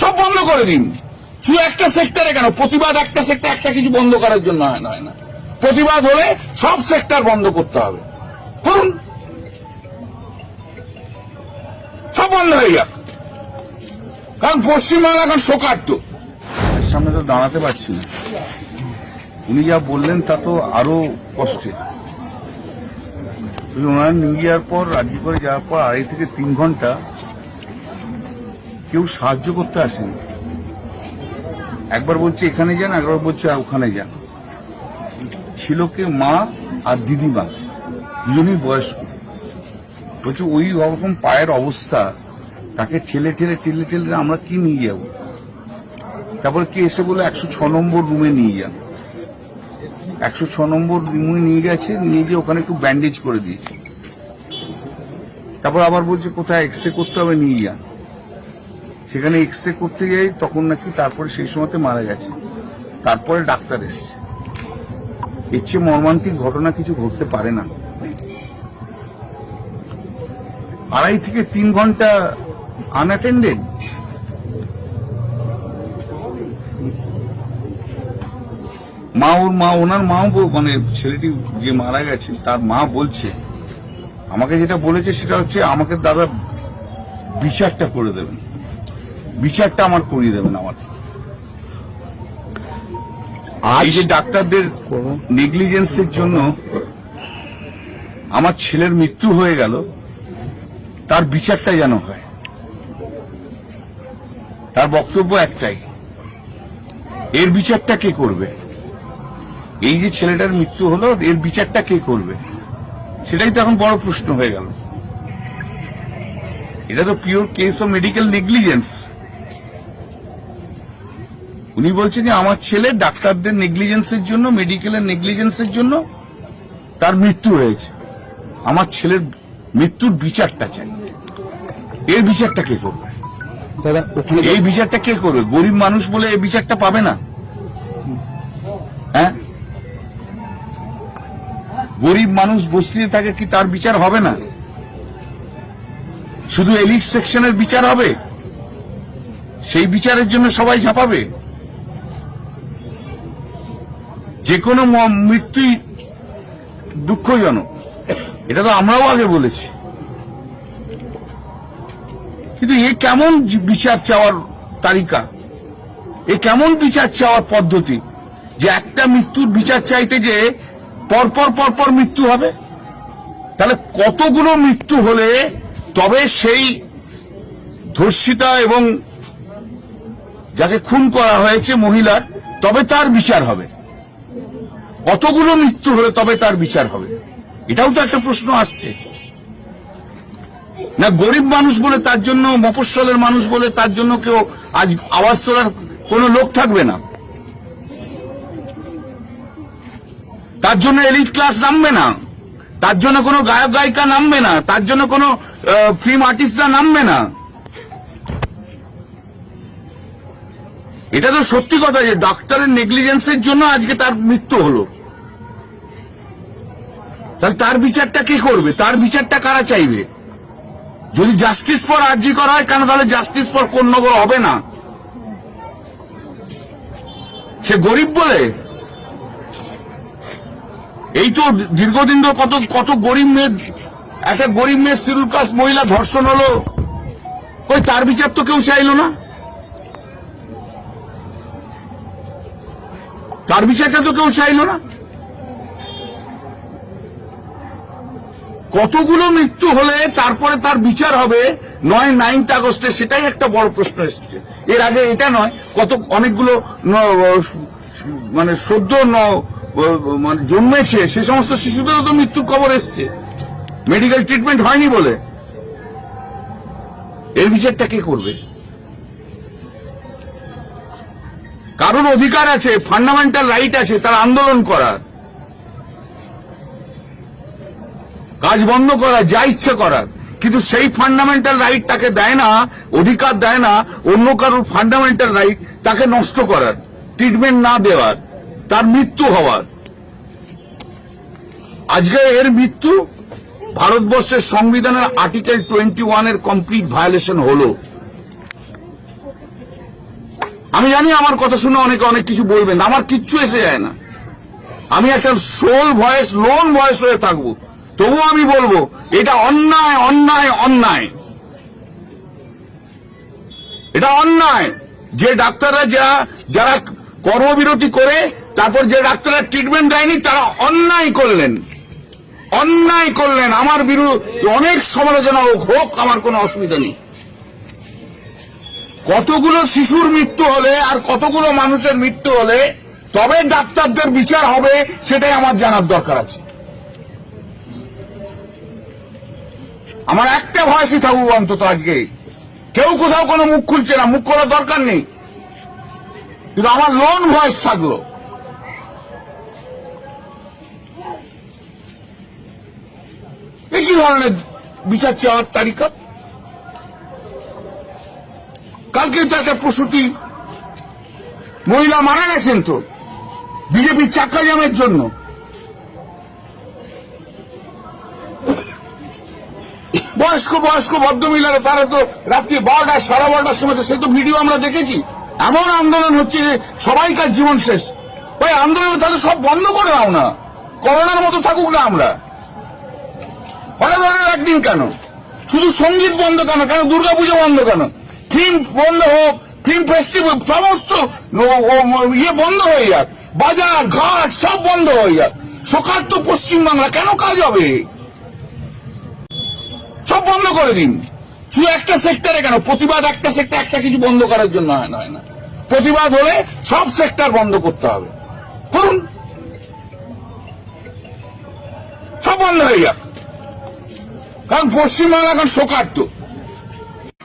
সব বন্ধ করে দিন। শুধু একটা সেক্টরে কেন? প্রতিবাদ একটা সেক্টর একটা কিছু বন্ধ করার জন্য হয় না প্রতিবাদ হলে সব সেক্টর বন্ধ করতে হবে। করুন সব বন্ধ হয়ে যাক কারণ পশ্চিমবাংলা এখন শোকার্ত। সামনে তো দাঁড়াতে পারছি না। উনি যা বললেন, তা তো আরও কষ্টের ওনারা নিয়ে যাওয়ার পর রাজ্য যাওয়ার পর আড়াই থেকে তিন ঘণ্টা কেউ সাহায্য করতে আসেনি। একবার বলছে, এখানে যান একবার বলছে ওখানে যান। ছিল কে মা আর দিদিমা, দুজনেই বয়স্ক। বলছে, ওই রকম পায়ের অবস্থা, তাকে ঠেলে ঠেলে ঠেলে ঠেলে আমরা কি নিয়ে যাব? তারপরে কে এসে বলে একশো ছ নম্বর রুমে নিয়ে যান। একশো ছ নম্বর রুমে নিয়ে গেছে, নিয়ে গিয়ে ওখানে একটু ব্যান্ডেজ করে দিয়েছে। তারপর আবার বলছে, কোথায় এক্স রে করতে হবে, নিয়ে যান। সেখানে এক্স রে করতে যাই তখন নাকি তারপরে সেই সময়তে মারা গেছে। তারপরে ডাক্তার এসছে। এর চেয়ে মর্মান্তিক ঘটনা কিছু ঘটতে পারে না। আড়াই থেকে তিন ঘণ্টা আনঅ্যাটেন্ডেড মা ওর মা, ওনার মাও মানে ছেলেটি যে মারা গেছে, তার মা বলছে, আমাকে যেটা বলেছে সেটা হচ্ছে আমাকে দাদা বিচারটা করে দেবেন। বিচারটা আমার করিয়ে দেবেন আমার। এই যে ডাক্তারদের নেগলিজেন্সের জন্য আমার ছেলের মৃত্যু হয়ে গেল তার বিচারটা যেন হয়। তার বক্তব্য একটাই এর বিচারটা কে করবে? এই যে ছেলেটার মৃত্যু হলো এর বিচারটা কে করবে? সেটাই তো এখন বড় প্রশ্ন হয়ে গেল। এটা তো pure case of medical negligence উনি বলছেন যে আমার ছেলে ডাক্তারদের নেগলিজেন্সের জন্য মেডিকেলের নেগলিজেন্সের জন্য তার মৃত্যু হয়েছে। আমার ছেলের মৃত্যুর বিচারটা চাই। এর বিচারটা কে করবে? দাদা এই বিচারটা কে করবে? গরিব মানুষ বলে এই বিচারটা পাবে না? হ্যাঁ? গরিব মানুষ বস্তিতে থাকে কি তার বিচার হবে না? শুধু এলিট সেকশনের বিচার হবে? সেই বিচারের জন্য সবাই ঝাঁপাবে? যে কোনো মৃত্যুই দুঃখজনক। এটা তো আমরাও আগে বলেছি। কিন্তু এ কেমন বিচার চাওয়ার তালিকা? এ কেমন বিচার চাওয়ার পদ্ধতি? যে একটা মৃত্যুর বিচার চাইতে যে পরপর পরপর মৃত্যু হবে? তাহলে কতগুলো মৃত্যু হলে তবে সেই ধর্ষিতা এবং যাকে খুন করা হয়েছে মহিলার, তবে তার বিচার হবে? কতগুলো মৃত্যু হলে তবে তার বিচার হবে? এটাও তো একটা প্রশ্ন আসছে। না, গরিব মানুষ বলে তার জন্য, মফস্বলের মানুষ বলে তার জন্য কেউ আজ আওয়াজ তোলার কোনো লোক থাকবে না। তার জন্য এলিট ক্লাস নামবে না। তার জন্য কোনো গায়ক গায়িকা নামবে না। তার জন্য কোনো ফিল্ম আর্টিস্টরা নামবে না। এটা তো সত্যি কথা যে ডাক্তারের নেগলিজেন্সের জন্য আজকে তার মৃত্যু হলো। তাহলে তার বিচারটা কে করবে? তার বিচারটা কারা চাইবে? যদি জাস্টিস ফর আর্জি করা হয়, কেন তাহলে জাস্টিস ফর কোন নগর হবে না? সে গরিব বলে? এই তো দীর্ঘদিন ধরে কত কত গরিব মেয়ে, একটা গরিব মেয়ের শিরুল কাস্ট মহিলা ধর্ষণ হলো। ওই তার বিচার তো কেউ চাইলো না? তার বিচারটা তো কেউ চাইলো না। কতগুলো মৃত্যু হলে তারপরে তার বিচার হবে নয়, নাইনথ আগস্টে, সেটাই একটা বড় প্রশ্ন এসেছে। এর আগে এটা নয়, কত অনেকগুলো মানে সদ্য মানে জন্মেছে, সে সমস্ত শিশুদেরও তো মৃত্যুর খবর এসছে। মেডিকেল ট্রিটমেন্ট হয়নি বলে। এর বিচারটা কে করবে? কারোর অধিকার আছে ফান্ডামেন্টাল রাইট আছে, তার আন্দোলন করার। কাজ বন্ধ করা যা ইচ্ছে করার। কিন্তু সেই ফান্ডামেন্টাল রাইট তাকে দেয় না, অধিকার দেয় না, অন্য কারোর ফান্ডামেন্টাল রাইট তাকে নষ্ট করার ট্রিটমেন্ট না দেওয়ার, তার মৃত্যু হওয়ার। আজকে এর মৃত্যু ভারতবর্ষের সংবিধানের আর্টিকেল টোয়েন্টি ওয়ানের কমপ্লিট ভায়োলেশন হলো। আমি জানি আমার কথা শুনে অনেকে অনেক কিছু বলবেন, আমার কিচ্ছু এসে যায় না। আমি একটা সোল ভয়েস লোন ভয়েস হয়ে থাকব। তবুও আমি বলব, এটা অন্যায় অন্যায় অন্যায়। এটা অন্যায়। যে ডাক্তাররা যা, যারা কর্মবিরতি করে, তারপর যে ডাক্তাররা ট্রিটমেন্ট দেয়নি, তারা অন্যায় করলেন। অন্যায় করলেন। আমার বিরুদ্ধে অনেক সমালোচনা হোক হোক, আমার কোনো অসুবিধা নেই। কতগুলো শিশুর মৃত্যু হলে আর কতগুলো মানুষের মৃত্যু হলে তবে ডাক্তারদের বিচার হবে সেটাই আমার জানার দরকার আছে। আমার একটা ভয়সই থাকুক অন্তত আজকে। কেউ কোথাও কোনো মুখ খুলছে না, মুখ খোলার দরকার নেই। কিন্তু আমার লোন ভয়েস থাকল। কি ধরনের বিচার চাওয়ার তালিকা কালকে তো একটা প্রসূতি। মহিলা মারা গেছেন তো, বিজেপির চাক্কা জামের জন্য। বয়স্ক বয়স্ক ভদ্রমহিলারা, তারা তো রাত্রি বারোটা, সাড়ে বারোটার সময় সে তো ভিডিও আমরা দেখেছি। এমন আন্দোলন হচ্ছে যে সবাইকার জীবন শেষ। ওই আন্দোলন তাহলে সব বন্ধ করে দাও না। করোনার মতো থাকুক না আমরা। হঠাৎ হঠাৎ একদিন কেন? শুধু সংগীত বন্ধ কেন? কেন দুর্গাপুজো বন্ধ কেন? ফিল্ম বন্ধ হোক ফিল্ম ফেস্টিভ্যাল সমস্ত ইয়ে বন্ধ হয়ে যাক। বাজার, ঘাট, সব বন্ধ হয়ে যাক। সকার তো পশ্চিমবাংলা, কেন কাজ হবে? সব বন্ধ করে দিন। শুধু একটা সেক্টরে কেন? প্রতিবাদ একটা সেক্টর একটা কিছু বন্ধ করার জন্য হয় না না। প্রতিবাদ হলে সব সেক্টর বন্ধ করতে হবে। করুন। সব বন্ধ হয়ে যাক। কারণ পশ্চিমবাংলা এখন শোকার্ত